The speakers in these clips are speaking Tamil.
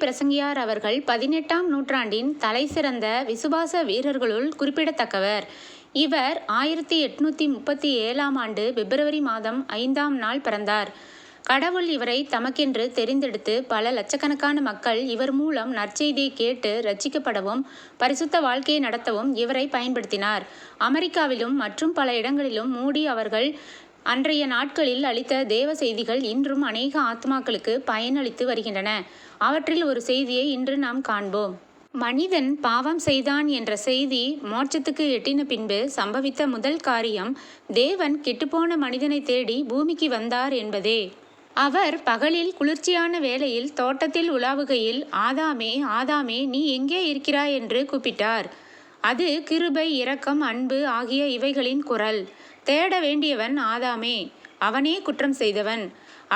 பிரசங்கியார் அவர்கள் பதினெட்டாம் நூற்றாண்டின் தலைசிறந்த விசுவாச வீரர்களுள் குறிப்பிடத்தக்கவர். இவர் ஆயிரத்தி எட்நூற்றி முப்பத்தி ஏழாம் ஆண்டு பிப்ரவரி மாதம் ஐந்தாம் நாள் பிறந்தார். கடவுள் இவரை தமக்கென்று தெரிந்தெடுத்து பல லட்சக்கணக்கான மக்கள் இவர் மூலம் நற்செய்தியை கேட்டு ரட்சிக்கப்படவும் பரிசுத்த வாழ்க்கையை நடத்தவும் இவரை பயன்படுத்தினார். அமெரிக்காவிலும் மற்றும் பல இடங்களிலும் மூடி அவர்கள் அன்றைய நாட்களில் அளித்த தேவ செய்திகள் இன்றும் அநேக ஆத்மாக்களுக்கு பயனளித்து வருகின்றன. அவற்றில் ஒரு செய்தியை இன்று நாம் காண்போம். மனிதன் பாவம் செய்தான் என்ற செய்தி மோட்சத்துக்கு எட்டின பின்பு சம்பவித்த முதல் காரியம் தேவன் கெட்டுப்போன மனிதனை தேடி பூமிக்கு வந்தார் என்பதே. அவர் பகலில் குளிர்ச்சியான வேளையில் தோட்டத்தில் உலாவுகையில் ஆதாமே ஆதாமே நீ எங்கே இருக்கிறாய்? என்று கூப்பிட்டார். அது கிருபை இரக்கம் அன்பு ஆகிய இவைகளின் குரல். தேட வேண்டியவன் ஆதாமே. அவனே குற்றம் செய்தவன்.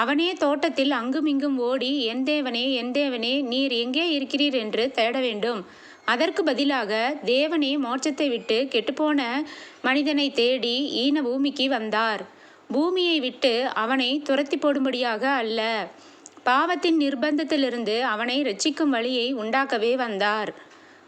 அவனே தோட்டத்தில் அங்குமிங்கும் ஓடி என் தேவனே என் தேவனே நீர் எங்கே இருக்கிறீர் என்று தேட வேண்டும். அதற்கு பதிலாக தேவனே மோட்சத்தை விட்டு கெட்டுப்போன மனிதனை தேடி ஈன பூமிக்கு வந்தார். பூமியை விட்டு அவனை துரத்தி போடும்படியாக அல்ல. பாவத்தின் நிர்பந்தத்திலிருந்து அவனை ரட்சிக்கும் வழியை உண்டாக்கவே வந்தார்.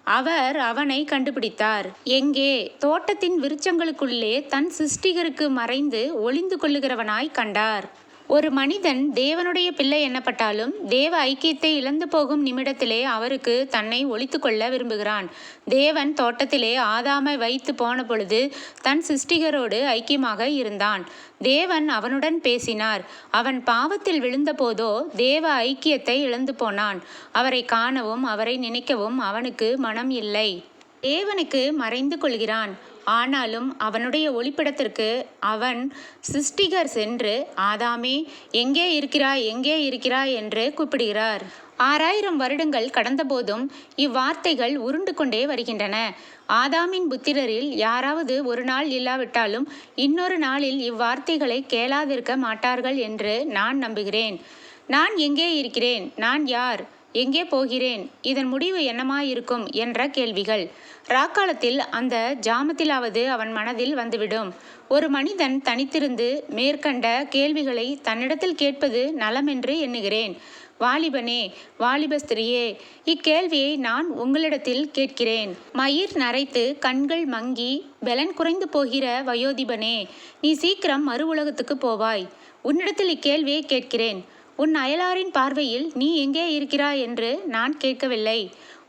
அவர் அவனை கண்டுபிடித்தார். எங்கே? தோட்டத்தின் விருட்சங்களுக்குள்ளே தன் சிருஷ்டிகருக்கு மறைந்து ஒளிந்து கொள்ளுகிறவனாய் கண்டார். ஒரு மனிதன் தேவனுடைய பிள்ளை எண்ணப்பட்டாலும் தேவ ஐக்கியத்தை இழந்து போகும் நிமிடத்திலே அவருக்கு தன்னை ஒழித்து கொள்ள விரும்புகிறான். தேவன் தோட்டத்திலே ஆதாமை வைத்து போன பொழுது தன் சிருஷ்டிகரோடு ஐக்கியமாக இருந்தான். தேவன் அவனுடன் பேசினார். அவன் பாவத்தில் விழுந்தபோதோ தேவ ஐக்கியத்தை இழந்து போனான். அவரை காணவும் அவரை நினைக்கவும் அவனுக்கு மனம் இல்லை. தேவனுக்கு மறைந்து கொள்கிறான். ஆனாலும் அவனுடைய ஒளிப்பிடத்திற்கு அவன் சிருஷ்டிகர் சென்று ஆதாமே எங்கே இருக்கிறாய் எங்கே இருக்கிறாய்? என்று கூப்பிடுகிறார். ஆறாயிரம் வருடங்கள் கடந்தபோதும் இவ்வார்த்தைகள் உருண்டு கொண்டே வருகின்றன. ஆதாமின் புத்திரரில் யாராவது ஒரு நாள் இல்லாவிட்டாலும் இன்னொரு நாளில் இவ்வார்த்தைகளை கேளாதிருக்க மாட்டார்கள் என்று நான் நம்புகிறேன். நான் எங்கே இருக்கிறேன்? நான் யார்? எங்கே போகிறேன்? இதன் முடிவு என்னமாயிருக்கும்? என்ற கேள்விகள். ராக்காலத்தில் அந்த ஜாமத்திலாவது அவன் மனதில் வந்துவிடும். ஒரு மனிதன் தனித்திருந்து மேற்கண்ட கேள்விகளை தன்னிடத்தில் கேட்பது நலமென்று எண்ணுகிறேன். வாலிபனே வாலிப ஸ்திரியே இக்கேள்வியை நான் உங்களிடத்தில் கேட்கிறேன். மயிர் நரைத்து கண்கள் மங்கி பெலன் குறைந்து போகிற வயோதிபனே நீ சீக்கிரம் மறு உலகத்துக்கு போவாய். உன்னிடத்தில் இக்கேள்வியை கேட்கிறேன். உன் அயலாரின் பார்வையில் நீ எங்கே இருக்கிறாய் என்று நான் கேட்கவில்லை.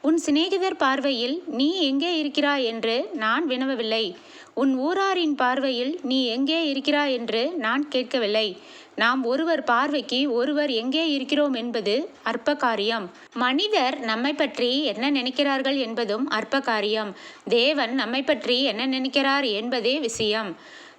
உன் சிநேகிதர் பார்வையில் நீ எங்கே இருக்கிறாய் என்று நான் வினவவில்லை. உன் ஊராரின் பார்வையில் நீ எங்கே இருக்கிறாய் என்று நான் கேட்கவில்லை. நாம் ஒருவர் பார்வைக்கு ஒருவர் எங்கே இருக்கிறோம் என்பது அற்ப காரியம் மனிதர் நம்மை பற்றி என்ன நினைக்கிறார்கள் என்பதும் அற்ப காரியம் தேவன் நம்மை பற்றி என்ன நினைக்கிறார் என்பதே விஷயம்.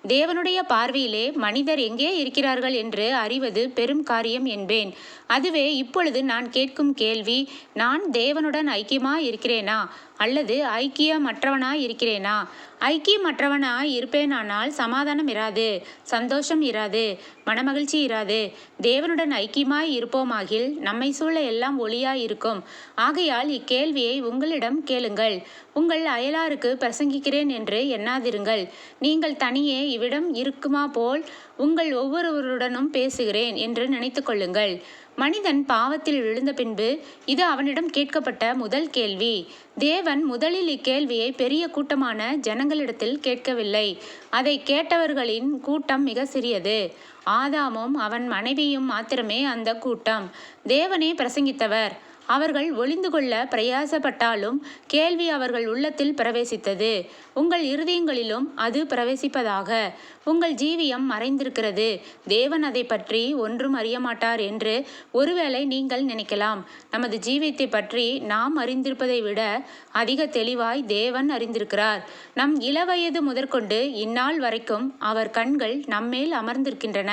தேவனுடைய பார்வையிலே மனிதர் எங்கே இருக்கிறார்கள் என்று அறிவது பெரும் காரியம் என்பேன். அதுவே இப்பொழுது நான் கேட்கும் கேள்வி நான் தேவனுடன் ஐக்கியமா இருக்கிறேனா அல்லது ஐக்கியமற்றவனாய் இருக்கிறேனா ஐக்கியமற்றவனாய் இருப்பேனானால் சமாதானம் இராது சந்தோஷம் இராது மனமகிழ்ச்சி இராது. தேவனுடன் ஐக்கியமாய் இருப்போமாகில் நம்மை சூழ எல்லாம் ஒளியாய் இருக்கும் ஆகையால் இக்கேள்வியை உங்களிடம் கேளுங்கள். உங்கள் அயலாருக்கு பிரசங்கிக்கிறேன் என்று எண்ணாதிருங்கள். நீங்கள் தனியே இவ்விடம் இருக்குமா போல் உங்கள் ஒவ்வொருவருடனும் பேசுகிறேன் என்று நினைத்து கொள்ளுங்கள் மனிதன் பாவத்தில் விழுந்த பின்பு இது அவனிடம் கேட்கப்பட்ட முதல் கேள்வி. தேவன் முதலில் இக்கேள்வியை பெரிய கூட்டமான ஜனங்களிடத்தில் கேட்கவில்லை. அதை கேட்டவர்களின் கூட்டம் மிக சிறியது. ஆதாமும் அவன் மனைவியும் மாத்திரமே அந்த கூட்டம். தேவனே பிரசங்கித்தவர். அவர்கள் ஒளிந்து கொள்ள பிரயாசப்பட்டாலும் கேள்வி அவர்கள் உள்ளத்தில் பிரவேசித்தது. உங்கள் இருதயங்களிலும் அது பிரவேசிப்பதாக. உங்கள் ஜீவியம் மறைந்திருக்கிறது. தேவன் அதை பற்றி ஒன்றும் அறிய மாட்டார் என்று ஒருவேளை நீங்கள் நினைக்கலாம். நமது ஜீவியத்தை பற்றி நாம் அறிந்திருப்பதை விட அதிக தெளிவாய் தேவன் அறிந்திருக்கிறார். நம் இளவயது முதற்கொண்டு இந்நாள் வரைக்கும் அவர் கண்கள் நம்மேல் அமர்ந்திருக்கின்றன.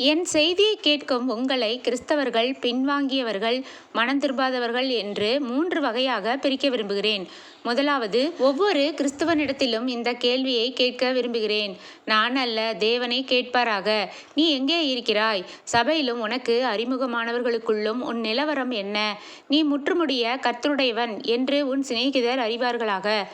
என் செய்தியை கேட்கும் உங்களை கிறிஸ்தவர்கள் பின்வாங்கியவர்கள் மனம் திரும்பாதவர்கள் என்று மூன்று வகையாக பிரிக்க விரும்புகிறேன். முதலாவது ஒவ்வொரு கிறிஸ்தவனிடத்திலும் இந்த கேள்வியை கேட்க விரும்புகிறேன். நான் அல்ல தேவனை கேட்பாராக. நீ எங்கே இருக்கிறாய்? சபையிலும் உனக்கு அறிமுகமானவர்களுக்குள்ளும் உன் நிலவரம் என்ன? நீ முற்றுமுடிய கர்த்தருடையவன் என்று உன் சிநேகிதர் அறிவார்களாக.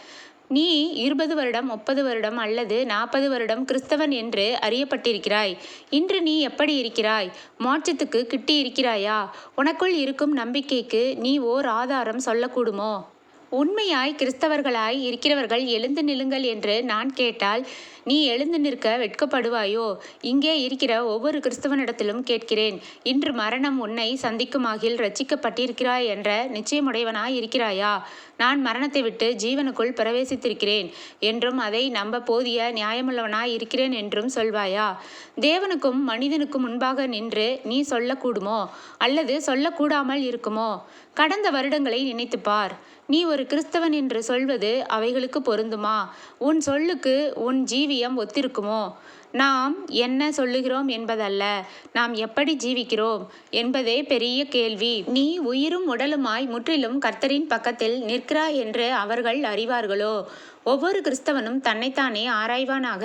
நீ இருபது வருடம் முப்பது வருடம் அல்லது நாற்பது வருடம் கிறிஸ்தவன் என்று அறியப்பட்டிருக்கிறாய். இன்று நீ எப்படி இருக்கிறாய்? மோட்சத்துக்கு கிட்டி இருக்கிறாயா? உனக்குள் இருக்கும் நம்பிக்கைக்கு நீ ஓர் ஆதாரம் சொல்லக்கூடுமோ? உண்மையாய் கிறிஸ்தவர்களாய் இருக்கிறவர்கள் எழுந்து நில்லுங்கள் என்று நான் கேட்டால் நீ எழுந்து நிற்க வெட்கப்படுவாயோ? இங்கே இருக்கிற ஒவ்வொரு கிறிஸ்தவனிடத்திலும் கேட்கிறேன். இன்று மரணம் உன்னை சந்திக்குமாகில் ரட்சிக்கப்பட்டிருக்கிறாய் என்ற நிச்சயமுடையவனாய் இருக்கிறாயா? நான் மரணத்தை விட்டு ஜீவனுக்குள் பிரவேசித்திருக்கிறேன் என்றும் அதை நம்ப போதிய நியாயமுள்ளவனாய் இருக்கிறேன் என்றும் சொல்வாயா? தேவனுக்கும் மனிதனுக்கும் முன்பாக நின்று நீ சொல்லக்கூடுமோ? அல்லது சொல்லக்கூடாமல் இருக்குமோ? கடந்த வருடங்களை நினைத்துப்பார் நீ ஒரு கிறிஸ்தவன் என்று சொல்வது அவைகளுக்கு பொருந்துமா? உன் சொல்லுக்கு உன் ஜீவி ஓவியம் ஒத்திருக்குமோ? நாம் என்ன சொல்லுகிறோம் என்பதல்ல. நாம் எப்படி ஜீவிக்கிறோம் என்பதே பெரிய கேள்வி. நீ உயிரும் உடலுமாய் முற்றிலும் கர்த்தரின் பக்கத்தில் நிற்கிறாய் என்று அவர்கள் அறிவார்களோ? ஒவ்வொரு கிறிஸ்தவனும் தன்னைத்தானே ஆராய்வானாக.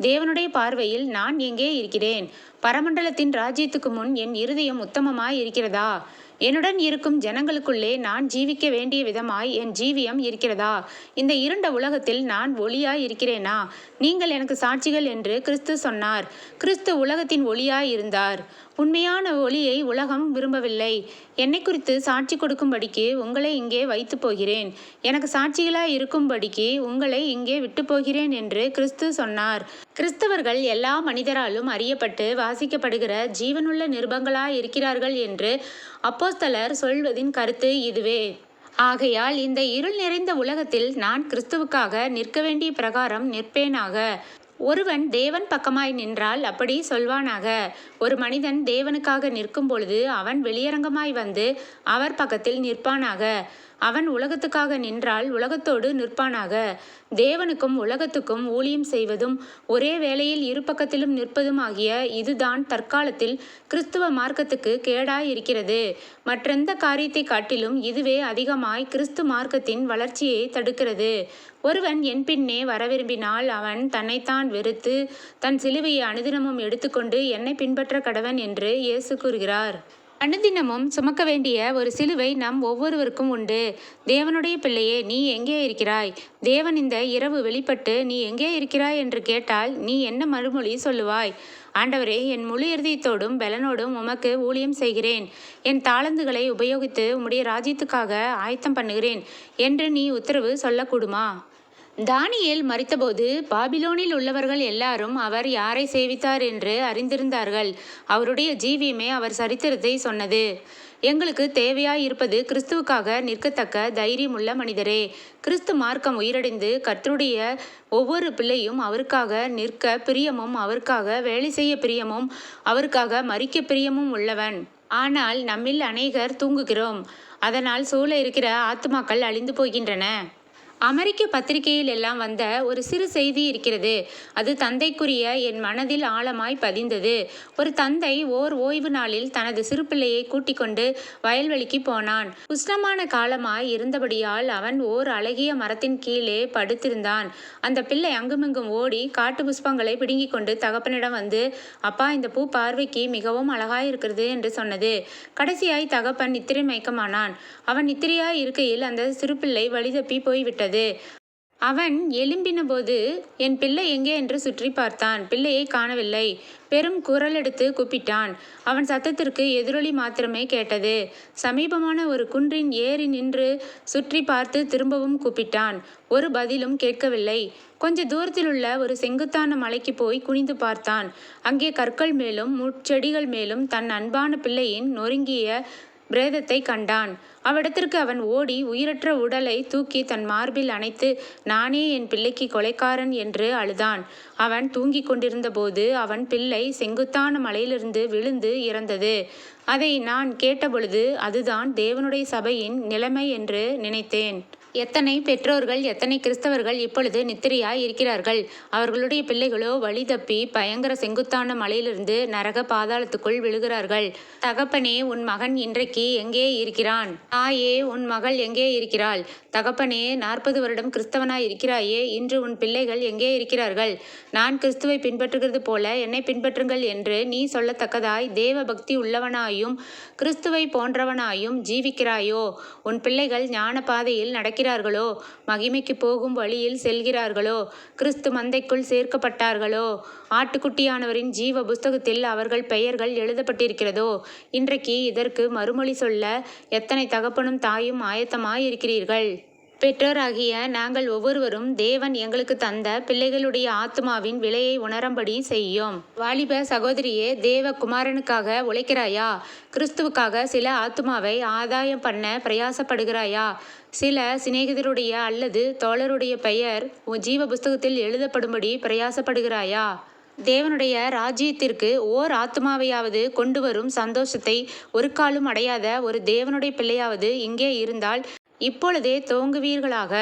தேவனுடைய பார்வையில் நான் எங்கே இருக்கிறேன்? பரமண்டலத்தின் ராஜ்யத்துக்கு முன் என் இருதயம் உத்தமமாய் இருக்கிறதா? என்னுடன் இருக்கும் ஜனங்களுக்குள்ளே நான் ஜீவிக்க வேண்டிய விதமாய் என் ஜீவியம் இருக்கிறதா? இந்த இருண்ட உலகத்தில் நான் ஒளியாய் இருக்கிறேனா நீங்கள் எனக்கு சாட்சிகள் என்று கிறிஸ்து சொன்னார். கிறிஸ்து உலகத்தின் ஒளியாய் இருந்தார் உண்மையான ஒளியை உலகம் விரும்பவில்லை. என்னை குறித்து சாட்சி கொடுக்கும்படிக்கு உங்களை இங்கே வைத்து போகிறேன். எனக்கு சாட்சிகளாய் இருக்கும்படிக்கு உங்களை இங்கே விட்டு போகிறேன் என்று கிறிஸ்து சொன்னார். கிறிஸ்தவர்கள் எல்லா மனிதராலும் அறியப்பட்டு வாசிக்கப்படுகிற ஜீவனுள்ள நிருபங்களாய் இருக்கிறார்கள் என்று அப்போஸ்தலர் சொல்வதின் கருத்து இதுவே. ஆகையால் இந்த இருள் நிறைந்த உலகத்தில் நான் கிறிஸ்துவுக்காக நிற்க வேண்டிய பிரகாரம் நிற்பேனாக. ஒருவன் தேவன் பக்கமாய் நின்றால் அப்படி சொல்வானாக. ஒரு மனிதன் தேவனுக்காக நிற்கும் பொழுது அவன் வெளியரங்கமாய் வந்து அவர் பக்கத்தில் நிற்பானாக. அவன் உலகத்துக்காக நின்றால் உலகத்தோடு நிற்பானாக. தேவனுக்கும் உலகத்துக்கும் ஊழியம் செய்வதும் ஒரே வேளையில் இரு பக்கத்திலும் நிற்பதும் ஆகிய இதுதான் தற்காலத்தில் கிறிஸ்துவ மார்க்கத்துக்கு கேடாய் இருக்கிறது மற்றெந்த காரியத்தை காட்டிலும் இதுவே அதிகமாய் கிறிஸ்து மார்க்கத்தின் வளர்ச்சியை தடுக்கிறது. ஒருவன் என் பின்னே வர விரும்பினால் அவன் தன்னைத்தான் வெறுத்து தன் சிலுவையை அனுதினமும் எடுத்துக்கொண்டு என்னை பின்பற்ற கடவன் என்று இயேசு கூறுகிறார். அனுதினமும் சுமக்க வேண்டிய ஒரு சிலுவை நம் ஒவ்வொருவருக்கும் உண்டு. தேவனுடைய பிள்ளையே நீ எங்கே இருக்கிறாய்? தேவன் இந்த இரவு வெளிப்பட்டு நீ எங்கே இருக்கிறாய்? என்று கேட்டால் நீ என்ன மறுமொழி சொல்லுவாய்? ஆண்டவரே என் முழு இருதயத்தோடும் பலனோடும் உமக்கு ஊழியம் செய்கிறேன். என் தாளந்துகளை உபயோகித்து உம்முடைய ராஜ்யத்துக்காக ஆயத்தம் பண்ணுகிறேன். என்று நீ உத்தரவு சொல்லக்கூடுமா? தானியேல் மறித்தபோது பாபிலோனில் உள்ளவர்கள் எல்லாரும் அவர் யாரை சேவித்தார் என்று அறிந்திருந்தார்கள். அவருடைய ஜீவியமே அவர் சரித்திரத்தை சொன்னது. எங்களுக்கு தேவையாய் இருப்பது கிறிஸ்துவுக்காக நிற்கத்தக்க தைரியமுள்ள மனிதரே. கிறிஸ்து மார்க்கம் உயிரடைந்து கர்த்தருடைய ஒவ்வொரு பிள்ளையும் அவருக்காக நிற்க பிரியமும் அவருக்காக வேலை செய்ய பிரியமும் அவருக்காக மறிக்க பிரியமும் உள்ளவன். ஆனால் நம்மில் அநேகர் தூங்குகிறோம். அதனால் சூழ இருக்கிற ஆத்துமாக்கள் அழிந்து போகின்றன. அமெரிக்க பத்திரிகையில் எல்லாம் வந்த ஒரு சிறு செய்தி இருக்கிறது. அது தந்தைக்குரிய என் மனதில் ஆழமாய் பதிந்தது. ஒரு தந்தை ஓர் ஓய்வு நாளில் தனது சிறு பிள்ளையை கூட்டிக் கொண்டு வயல்வெளிக்கு போனான். உஷ்ணமான காலமாய் இருந்தபடியால் அவன் ஓர் அழகிய மரத்தின் கீழே படுத்திருந்தான். அந்த பிள்ளை அங்குமிங்கும் ஓடி காட்டு புஷ்பங்களை பிடுங்கிக் கொண்டு தகப்பனிடம் வந்து அப்பா இந்த பூ பார்வைக்கு மிகவும் அழகாய் இருக்கிறது என்று சொன்னது. கடைசியாய் தகப்பன் நித்திரை மயக்கமானான். அவன் நித்திரையாய் இருக்கையில் அந்த சிறு பிள்ளை வழிதப்பி போய்விட்டது. அவன் எழும்பினபோது என் பிள்ளை எங்கே? என்று சுற்றி பார்த்தான். பிள்ளையை காணவில்லை. பெரும் குரல் எடுத்து கூப்பிட்டான். அவன் சத்தத்திற்கு எதிரொலி மாத்திரமே கேட்டது. சமீபமான ஒரு குன்றின் ஏறி நின்று சுற்றி பார்த்து திரும்பவும் கூப்பிட்டான். ஒரு பதிலும் கேட்கவில்லை. கொஞ்ச தூரத்தில் உள்ள ஒரு செங்குத்தான மலைக்கு போய் குனிந்து பார்த்தான். அங்கே கற்கள் மேலும் முட்செடிகள் மேலும் தன் அன்பான பிள்ளையின் நொறுங்கிய பிரேதத்தை கண்டான். அவ்விடத்திற்கு அவன் ஓடி உயிரற்ற உடலை தூக்கி தன் மார்பில் அணைத்து நானே என் பிள்ளைக்கு கொலைக்காரன் என்று அழுதான். அவன் தூங்கிக் கொண்டிருந்தபோது அவன் பிள்ளை செங்குத்தான மலையிலிருந்து விழுந்து இறந்தது. அதை நான் கேட்டபொழுது அதுதான் தேவனுடைய சபையின் நிலைமை என்று நினைத்தேன். எத்தனை பெற்றோர்கள் எத்தனை கிறிஸ்தவர்கள் இப்பொழுது நித்திரையாய் இருக்கிறார்கள். அவர்களுடைய பிள்ளைகளோ வழி தப்பி பயங்கர செங்குத்தான மலையிலிருந்து நரக பாதாளத்துக்குள் விழுகிறார்கள். தகப்பனே உன் மகன் இன்றைக்கு எங்கே இருக்கிறான்? தாயே உன் மகள் எங்கே இருக்கிறாள்? தகப்பனே நாற்பது வருடம் கிறிஸ்தவனாய் இருக்கிறாயே. இன்று உன் பிள்ளைகள் எங்கே இருக்கிறார்கள்? நான் கிறிஸ்துவை பின்பற்றுகிறது போல என்னை பின்பற்றுங்கள் என்று நீ சொல்லத்தக்கதாய் தேவ பக்தி உள்ளவனாய் உள்ளவனாயும் கிறிஸ்துவை போன்றவனாயும் ஜீவிக்கிறாயோ? உன் பிள்ளைகள் ஞான பாதையில் நடக்கிறார்களோ? மகிமைக்கு போகும் வழியில் செல்கிறார்களோ? கிறிஸ்து மந்தைக்குள் சேர்க்கப்பட்டார்களோ? ஆட்டுக்குட்டியானவரின் ஜீவ புஸ்தகத்தில் அவர்கள் பெயர்கள் எழுதப்பட்டிருக்கிறதோ? இன்றைக்கு இதற்கு மறுமொழி சொல்ல எத்தனை தகப்பனும் தாயும் ஆயத்தமாயிருக்கிறீர்கள்? பெற்றோராகிய நாங்கள் ஒவ்வொருவரும் தேவன் எங்களுக்கு தந்த பிள்ளைகளுடைய ஆத்மாவின் விலையை உணரும்படி செய்யும். வாலிப சகோதரியே தேவ குமாரனுக்காக உழைக்கிறாயா? கிறிஸ்துவுக்காக சில ஆத்மாவை ஆதாயம் பண்ண பிரயாசப்படுகிறாயா? சில சிநேகிதருடைய அல்லது தோழருடைய பெயர் உன் ஜீவ புஸ்தகத்தில் எழுதப்படும்படி பிரயாசப்படுகிறாயா? தேவனுடைய ராஜ்யத்திற்கு ஓர் ஆத்மாவையாவது கொண்டு வரும் சந்தோஷத்தை ஒரு காலும் அடையாத ஒரு தேவனுடைய பிள்ளையாவது இங்கே இருந்தால் இப்பொழுதே தோங்குவீர்களாக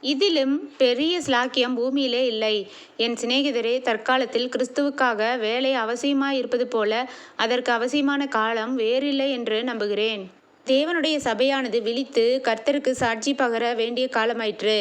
இதிலும் பெரிய ஸ்லாக்கியம் பூமியிலே இல்லை. என் சிநேகிதரே தற்காலத்தில் கிறிஸ்துவுக்காக வேலை அவசியமாயிருப்பது போல அதற்கு அவசியமான காலம் வேறில்லை என்று நம்புகிறேன். தேவனுடைய சபையானது விழித்து கர்த்தருக்கு சாட்சி பகர வேண்டிய காலமாயிற்று.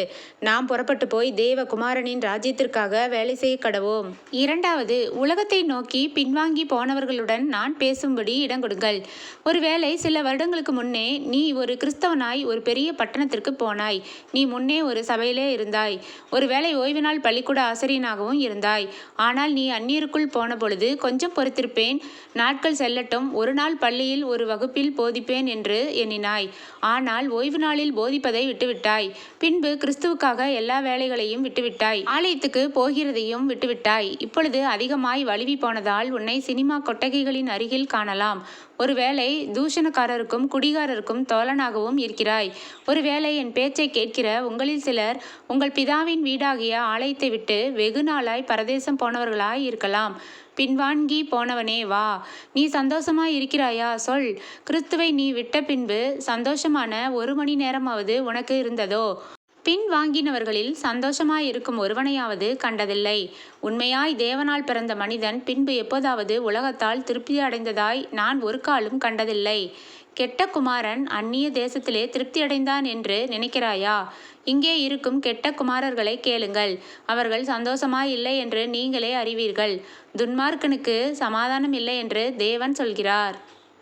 நாம் புறப்பட்டு போய் தேவ குமாரனின் ராஜ்யத்திற்காக வேலை செய்ய கடவோம். இரண்டாவது உலகத்தை நோக்கி பின்வாங்கி போனவர்களுடன் நான் பேசும்படி இடம் கொடுங்கள். ஒருவேளை சில வருடங்களுக்கு முன்னே நீ ஒரு கிறிஸ்தவனாய் ஒரு பெரிய பட்டணத்திற்கு போனாய். நீ முன்னே ஒரு சபையிலே இருந்தாய். ஒருவேளை ஓய்வு நாள் பள்ளிக்கூட ஆசிரியனாகவும் இருந்தாய். ஆனால் நீ அந்நீருக்குள் போன பொழுது கொஞ்சம் பொறுத்திருப்பேன். நாட்கள் செல்லட்டும். ஒரு நாள் பள்ளியில் ஒரு வகுப்பில் போதிப்பேன் என்று எண்ணினாய். ஆனால் ஓய்வு நாளில் போதிப்பதை விட்டுவிட்டாய். பின்பு கிறிஸ்துவுக்காக எல்லா வேலைகளையும் விட்டுவிட்டாய். ஆலயத்துக்கு போகிறதையும் விட்டுவிட்டாய். இப்பொழுது அதிகமாய் வழுவி போனதால் உன்னை சினிமா கொட்டகைகளின் அருகில் காணலாம். ஒருவேளை தூஷணக்காரருக்கும் குடிகாரருக்கும் தோழனாகவும் இருக்கிறாய். ஒருவேளை என் பேச்சை கேட்கிற உங்களில் சிலர் உங்கள் பிதாவின் வீடாகிய ஆலயத்தை விட்டு வெகு நாளாய் பரதேசம் போனவர்களாய் இருக்கலாம். பின்வாங்கி போனவனே வா. நீ சந்தோஷமாய் இருக்கிறாயா? சொல். கிறிஸ்துவை நீ விட்ட பின்பு சந்தோஷமான ஒரு மணி நேரமாவது உனக்கு இருந்ததோ? பின் வாங்கினவர்களில் சந்தோஷமாய் இருக்கும் ஒருவனையாவது கண்டதில்லை. உண்மையாய் தேவனால் பிறந்த மனிதன் பின்பு எப்போதாவது உலகத்தால் திருப்தி அடைந்ததாய் நான் ஒரு காலும் கண்டதில்லை. கெட்ட குமாரன் அந்நிய தேசத்திலே திருப்தியடைந்தான் என்று நினைக்கிறாயா? இங்கே இருக்கும் கெட்ட குமாரர்களை கேளுங்கள். அவர்கள் சந்தோஷமாய் இல்லை என்று நீங்களே அறிவீர்கள். துன்மார்க்கனுக்கு சமாதானம் இல்லை என்று தேவன் சொல்கிறார்.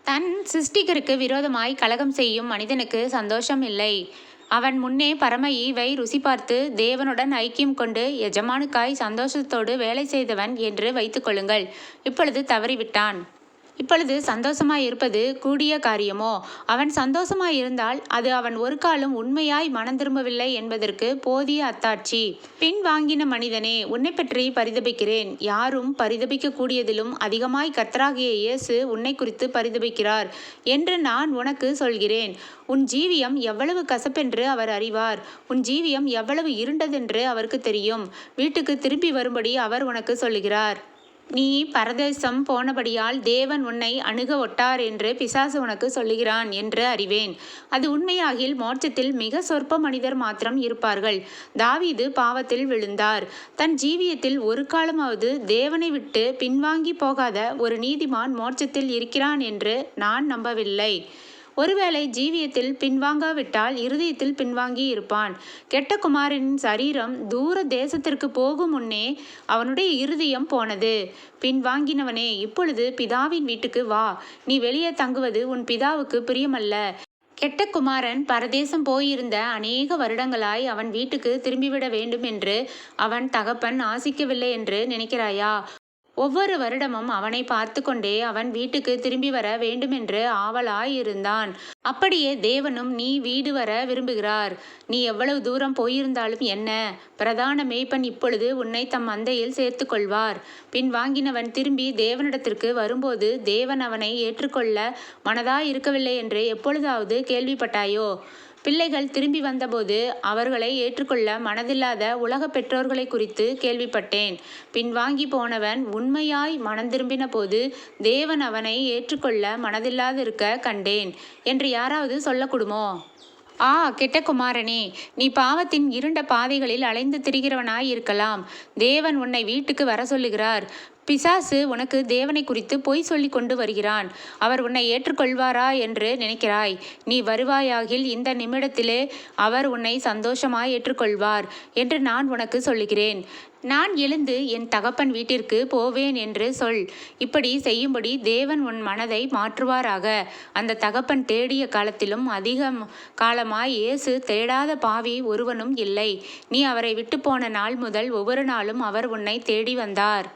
தன் சிருஷ்டிகருக்கு விரோதமாய் கலகம் செய்யும் மனிதனுக்கு சந்தோஷம் இல்லை. அவன் முன்னே பரம ஈவை ருசி பார்த்து தேவனுடன் ஐக்கியம் கொண்டு எஜமானுக்காய் சந்தோஷத்தோடு வேலை செய்தவன் என்று வைத்துக்கொள்ளுங்கள் இப்பொழுது தவறிவிட்டான். இப்பொழுது சந்தோஷமாய் இருப்பது கூடிய காரியமோ? அவன் சந்தோஷமாய் இருந்தால் அது அவன் ஒரு காலம் உண்மையாய் மனம் திரும்பவில்லை என்பதற்கு போதிய அத்தாட்சி. பின் வாங்கின மனிதனே உன்னை பற்றி பரிதபிக்கிறேன். யாரும் பரிதபிக்க கூடியதிலும் அதிகமாய் கர்த்தராகிய இயேசு உன்னை குறித்து பரிதபிக்கிறார் என்று நான் உனக்கு சொல்கிறேன். உன் ஜீவியம் எவ்வளவு கசப்பென்று அவர் அறிவார். உன் ஜீவியம் எவ்வளவு இருண்டதென்று அவருக்கு தெரியும். வீட்டுக்கு திரும்பி வரும்படி அவர் உனக்கு சொல்லுகிறார். நீ பரதேசம் போனபடியால் தேவன் உன்னை அணுக ஒட்டார் என்று பிசாசு உனக்கு சொல்லுகிறான் என்று அறிவேன். அது உண்மையாகில் மோட்சத்தில் மிக சொற்ப மனிதர் மாத்திரம் இருப்பார்கள். தாவீது பாவத்தில் விழுந்தார். தன் ஜீவியத்தில் ஒரு காலமாவது தேவனை விட்டு பின்வாங்கி போகாத ஒரு நீதிமான் மோட்சத்தில் இருக்கிறான் என்று நான் நம்பவில்லை. ஒருவேளை ஜீவியத்தில் பின்வாங்காவிட்டால் இருதயத்தில் பின்வாங்கி இருப்பான். கெட்ட குமாரனின் சரீரம் தூர தேசத்திற்கு போகும் முன்னே அவனுடைய இருதயம் போனது. பின்வாங்கினவனே இப்பொழுது பிதாவின் வீட்டுக்கு வா. நீ வெளியே தங்குவது உன் பிதாவுக்கு பிரியமல்ல. கெட்ட குமாரன் பரதேசம் போயிருந்த அநேக வருடங்களாய் அவன் வீட்டுக்கு திரும்பிவிட வேண்டும் என்று அவன் தகப்பன் ஆசிக்கவில்லை என்று நினைக்கிறாயா? ஒவ்வொரு வருடமும் அவனை பார்த்து கொண்டே அவன் வீட்டுக்கு திரும்பி வர வேண்டுமென்று ஆவலாயிருந்தான். அப்படியே தேவனும் நீ வீடு வர விரும்புகிறார். நீ எவ்வளவு தூரம் போயிருந்தாலும் என்ன? பிரதான மேய்ப்பன் இப்பொழுது உன்னை தம் மந்தையில் சேர்த்து கொள்வார் பின் வாங்கினவன் திரும்பி தேவனிடத்திற்கு வரும்போது தேவன் அவனை ஏற்றுக்கொள்ள மனதாயிருக்கவில்லை என்று எப்பொழுதாவது கேள்விப்பட்டாயோ? பிள்ளைகள் திரும்பி வந்தபோது அவர்களை ஏற்றுக்கொள்ள மனதில்லாத உலக பெற்றோர்களை குறித்து கேள்விப்பட்டேன். பின்வாங்கி போனவன் உண்மையாய் மனம் திரும்பின போது தேவன் அவனை ஏற்றுக்கொள்ள மனதில்லாதிருக்க கண்டேன். என்று யாராவது சொல்லக்கூடுமோ? ஆ கெட்ட குமாரனே நீ பாவத்தின் இருண்ட பாதைகளில் அலைந்து திரிகிறவனாய் இருக்கலாம். தேவன் உன்னை வீட்டுக்கு வர சொல்லுகிறார். பிசாசு உனக்கு தேவனை குறித்து பொய் சொல்லி கொண்டு வருகிறான். அவர் உன்னை ஏற்றுக்கொள்வாரா என்று நினைக்கிறாய். நீ வருவாயாகில் இந்த நிமிடத்திலே அவர் உன்னை சந்தோஷமாய் ஏற்றுக்கொள்வார் என்று நான் உனக்கு சொல்லுகிறேன். நான் எழுந்து என் தகப்பன் வீட்டிற்கு போவேன் என்று சொல். இப்படி செய்யும்படி தேவன் உன் மனதை மாற்றுவாராக. அந்த தகப்பன் தேடிய காலத்திலும் அதிக காலமாய் இயேசு தேடாத பாவி ஒருவனும் இல்லை. நீ அவரை விட்டு போன நாள் முதல் ஒவ்வொரு நாளும் அவர் உன்னை தேடி வந்தார்.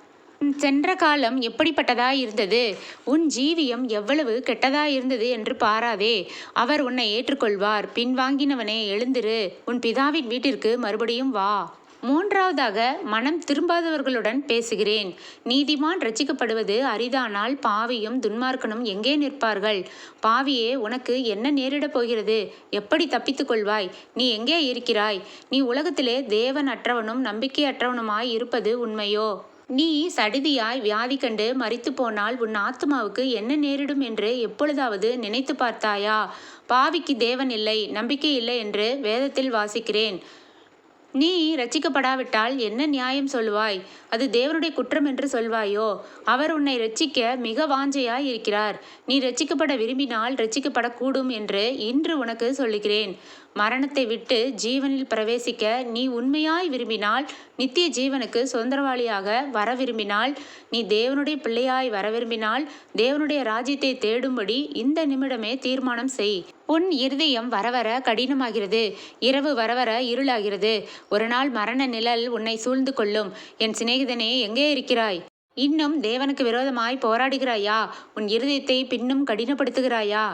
சென்ற காலம் எப்படிப்பட்டதாய் இருந்தது? உன் ஜீவியம் எவ்வளவு கெட்டதாய் இருந்தது என்று பாராதே. அவர் உன்னை ஏற்றுக்கொள்வார். பின்வாங்கினவனே எழுந்திரு. உன் பிதாவின் வீட்டிற்கு மறுபடியும் வா. மூன்றாவதாக மனம் திரும்பாதவர்களுடன் பேசுகிறேன். நீதிமான் ரசிக்கப்படுவது அரிதானால் பாவியும் துன்மார்க்கனும் எங்கே நிற்பார்கள்? பாவியே உனக்கு என்ன நேரிடப் போகிறது? எப்படி தப்பித்துக் கொள்வாய்? நீ எங்கே இருக்கிறாய்? நீ உலகத்திலே தேவன் அற்றவனும் நம்பிக்கையற்றவனுமாய் இருப்பது உண்மையோ? நீ சடிதியாய் வியாதி கண்டு மறித்து போனால் உன் ஆத்மாவுக்கு என்ன நேரிடும் என்று எப்பொழுதாவது நினைத்து பார்த்தாயா? பாவிக்கு தேவன் இல்லை நம்பிக்கை இல்லை என்று வேதத்தில் வாசிக்கிறேன். நீ ரட்சிக்கப்படாவிட்டால் என்ன நியாயம் சொல்வாய்? அது தேவனுடைய குற்றம் என்று சொல்வாயோ? அவர் உன்னை ரட்சிக்க மிக வாஞ்சையாய் இருக்கிறார். நீ ரட்சிக்கப்பட விரும்பினால் ரட்சிக்கப்படக்கூடும் என்று இன்று உனக்கு சொல்லுகிறேன். மரணத்தை விட்டு ஜீவனில் பிரவேசிக்க நீ உண்மையாய் விரும்பினால் நித்திய ஜீவனுக்கு சுதந்திரவாளியாக வர விரும்பினால் நீ தேவனுடைய பிள்ளையாய் வர விரும்பினால் தேவனுடைய ராஜ்யத்தை தேடும்படி இந்த நிமிடமே தீர்மானம் செய். உன் இருதயம் வர வர கடினமாகிறது இரவு வர வர இருளாகிறது. ஒரு நாள் மரண நிழல் உன்னை சூழ்ந்து கொள்ளும். என் சிநேகிதனே எங்கே இருக்கிறாய்? இன்னும் தேவனுக்கு விரோதமாய் போராடுகிறாயா? உன் இருதயத்தை பின்னும் கடினப்படுத்துகிறாயா?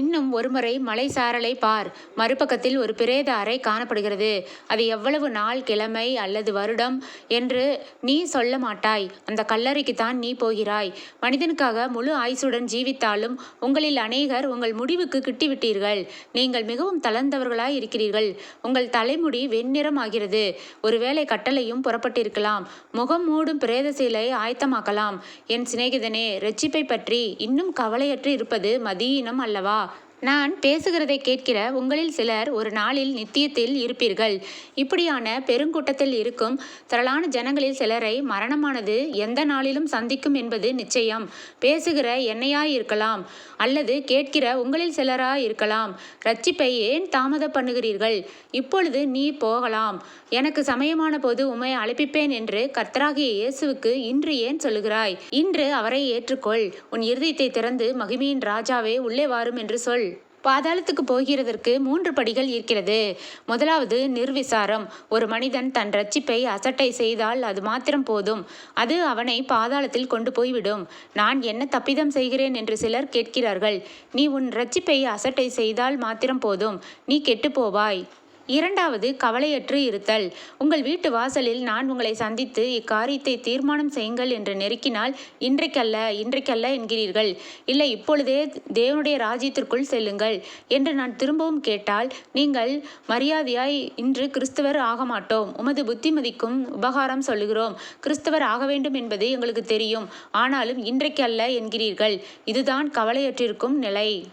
இன்னும் ஒருமுறை மலை சாரலை பார். மறுபக்கத்தில் ஒரு பிரேத அறை காணப்படுகிறது. அது எவ்வளவு நாள் கிழமை அல்லது வருடம் என்று நீ சொல்ல மாட்டாய். அந்த கல்லறைக்குத்தான் நீ போகிறாய். மனிதனுக்காக முழு ஆயுசுடன் ஜீவித்தாலும் உங்களில் அநேகர் உங்கள் முடிவுக்கு கிட்டிவிட்டீர்கள். நீங்கள் மிகவும் தளர்ந்தவர்களாய் இருக்கிறீர்கள். உங்கள் தலைமுடி வெண்ணிறம் ஆகிறது ஒருவேளை கட்டளையும் புறப்பட்டிருக்கலாம். முகம் மூடும் பிரேத சிலை ஆயத்தமாக்கலாம். என் சிநேகிதனே ரட்சிப்பை பற்றி இன்னும் கவலையற்று இருப்பது மதியினம் அல்லவா? நான் பேசுகிறதை கேட்கிற உங்களில் சிலர் ஒரு நாளில் நித்தியத்தில் இருப்பீர்கள். இப்படியான பெருங்கூட்டத்தில் இருக்கும் திரளான ஜனங்களில் சிலரை மரணமானது எந்த நாளிலும் சந்திக்கும் என்பது நிச்சயம். பேசுகிற என்னையாய் இருக்கலாம் அல்லது கேட்கிற உங்களில் சிலராய் இருக்கலாம் ரட்சிப்பை ஏன் தாமத பண்ணுகிறீர்கள்? இப்பொழுது நீ போகலாம். எனக்கு சமயமான போது உம்மை அழைப்பிப்பேன் என்று கர்த்தராகிய இயேசுவுக்கு இன்று ஏன் சொல்லுகிறாய்? இன்று அவரை ஏற்றுக்கொள். உன் இருதயத்தை திறந்து மகிமையின் ராஜாவே உள்ளே வாரும் என்று சொல். பாதாளத்துக்கு போகிறதற்கு மூன்று படிகள் இருக்கிறது. முதலாவது நிர்விசாரம். ஒரு மனிதன் தன் ரட்சிப்பை அசட்டை செய்தால் அது மாத்திரம் போதும். அது அவனை பாதாளத்தில் கொண்டு போய்விடும். நான் என்ன தப்பிதம் செய்கிறேன் என்று சிலர் கேட்கிறார்கள். நீ உன் ரட்சிப்பை அசட்டை செய்தால் மாத்திரம் போதும். நீ கெட்டு போவாய். இரண்டாவது கவலையற்று இருத்தல். உங்கள் வீட்டு வாசலில் நான் உங்களை சந்தித்து இக்காரியத்தை தீர்மானம் செய்யுங்கள் என்று நெருக்கினால் இன்றைக்கல்ல இன்றைக்கல்ல என்கிறீர்கள். இல்லை இப்பொழுதே தேவனுடைய ராஜ்யத்திற்குள் செல்லுங்கள் என்று நான் திரும்பவும் கேட்டால் நீங்கள் மரியாதையாய் இன்று கிறிஸ்தவர் ஆக மாட்டோம் உமது புத்திமதிக்கும் உபகாரம் சொல்லுகிறோம். கிறிஸ்தவர் ஆக வேண்டும் என்பது எங்களுக்கு தெரியும். ஆனாலும் இன்றைக்கு அல்ல என்கிறீர்கள். இதுதான் கவலையற்றிருக்கும் நிலை.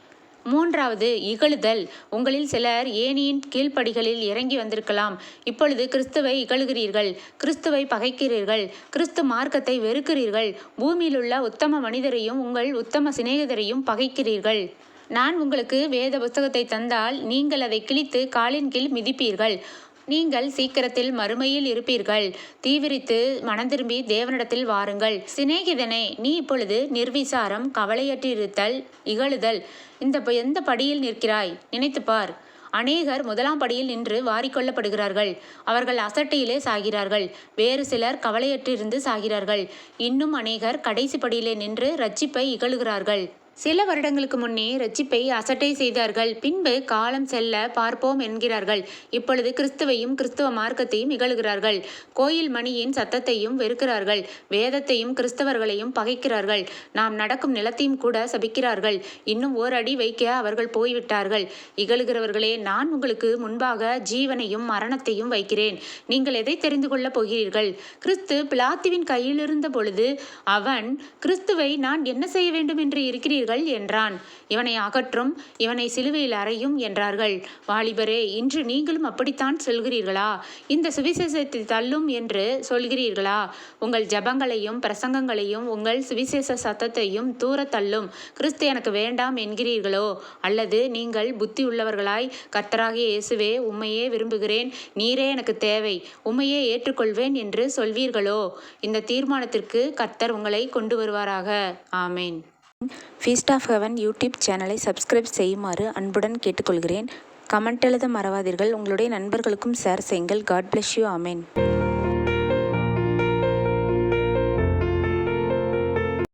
மூன்றாவது இகழுதல். உங்களில் சிலர் ஏனியின் கீழ்ப்படிகளில் இறங்கி வந்திருக்கலாம். இப்பொழுது கிறிஸ்துவை இகழுகிறீர்கள். கிறிஸ்துவை பகைக்கிறீர்கள். கிறிஸ்து மார்க்கத்தை வெறுக்கிறீர்கள். பூமியிலுள்ள உத்தம மனிதரையும் உங்கள் உத்தம சிநேகிதரையும் பகைக்கிறீர்கள். நான் உங்களுக்கு வேத புஸ்தகத்தை தந்தால் நீங்கள் அதை கிழித்து காலின் கீழ் மிதிப்பீர்கள். நீங்கள் சீக்கிரத்தில் மறுமையில் இருப்பீர்கள். தீவிரித்து மனம் திரும்பி தேவனிடத்தில் வாருங்கள். சிநேகிதனே நீ இப்பொழுது நிர்விசாரம் கவலையற்றிருத்தல் இகழுதல். இந்த எந்த படியில் நிற்கிறாய்? நினைத்துப் பார். அநேகர் முதலாம் படியில் நின்று வாரிக்கொள்ளப்படுகிறார்கள். அவர்கள் அசட்டையிலே சாகிறார்கள். வேறு சிலர் கவலையற்றிருந்து சாகிறார்கள். இன்னும் அநேகர் கடைசி படியிலே நின்று ரட்சிப்பை இகழுகிறார்கள். சில வருடங்களுக்கு முன்னே ரட்சிப்பை அசட்டை செய்தார்கள். பின்பு காலம் செல்ல பார்ப்போம் என்கிறார்கள். இப்பொழுது கிறிஸ்துவையும் கிறிஸ்துவ மார்க்கத்தையும் இகழுகிறார்கள். கோயில் மணியின் சத்தத்தையும் வெறுக்கிறார்கள். வேதத்தையும் கிறிஸ்தவர்களையும் பகைக்கிறார்கள். நாம் நடக்கும் நிலத்தையும் கூட சபிக்கிறார்கள். இன்னும் ஓரடி வைக்க அவர்கள் போய்விட்டார்கள். இகழுகிறவர்களே நான் உங்களுக்கு முன்பாக ஜீவனையும் மரணத்தையும் வைக்கிறேன். நீங்கள் எதை தெரிந்து கொள்ளப் போகிறீர்கள்? கிறிஸ்து பிலாத்துவின் கையில் இருந்த பொழுது அவன் கிறிஸ்துவை நான் என்ன செய்ய வேண்டும் என்று இருக்கிறீர்கள்? சொல்கிறீர்கள் என்றான். இவனை அகற்றும் இவனை சிலுவையில் அறையும் என்றார்கள். வாலிபரே இன்று நீங்களும் அப்படித்தான் சொல்கிறீர்களா? இந்த சுவிசேஷத்தை தள்ளும் என்று சொல்கிறீர்களா? உங்கள் ஜபங்களையும் பிரசங்கங்களையும் உங்கள் சுவிசேஷ சத்தத்தையும் தூர தள்ளும். கிறிஸ்து எனக்கு வேண்டாம் என்கிறீர்களோ? அல்லது நீங்கள் புத்தி உள்ளவர்களாய் கர்த்தராகிய இயேசுவே உம்மையே விரும்புகிறேன். நீரே எனக்கு தேவை. உம்மையே ஏற்றுக்கொள்வேன் என்று சொல்வீர்களோ? இந்த தீர்மானத்திற்கு கர்த்தர் உங்களை கொண்டு வருவாராக. ஆமேன். ஃபீஸ்ட் ஆஃப் ஹெவன் யூடியூப் சேனலை சப்ஸ்கிரைப் செய்யுமாறு அன்புடன் கேட்டுக்கொள்கிறேன். கமெண்ட் எழுத மறவாதீர்கள். உங்களுடைய நண்பர்களுக்கும் ஷேர் செய்யுங்கள். God bless you amen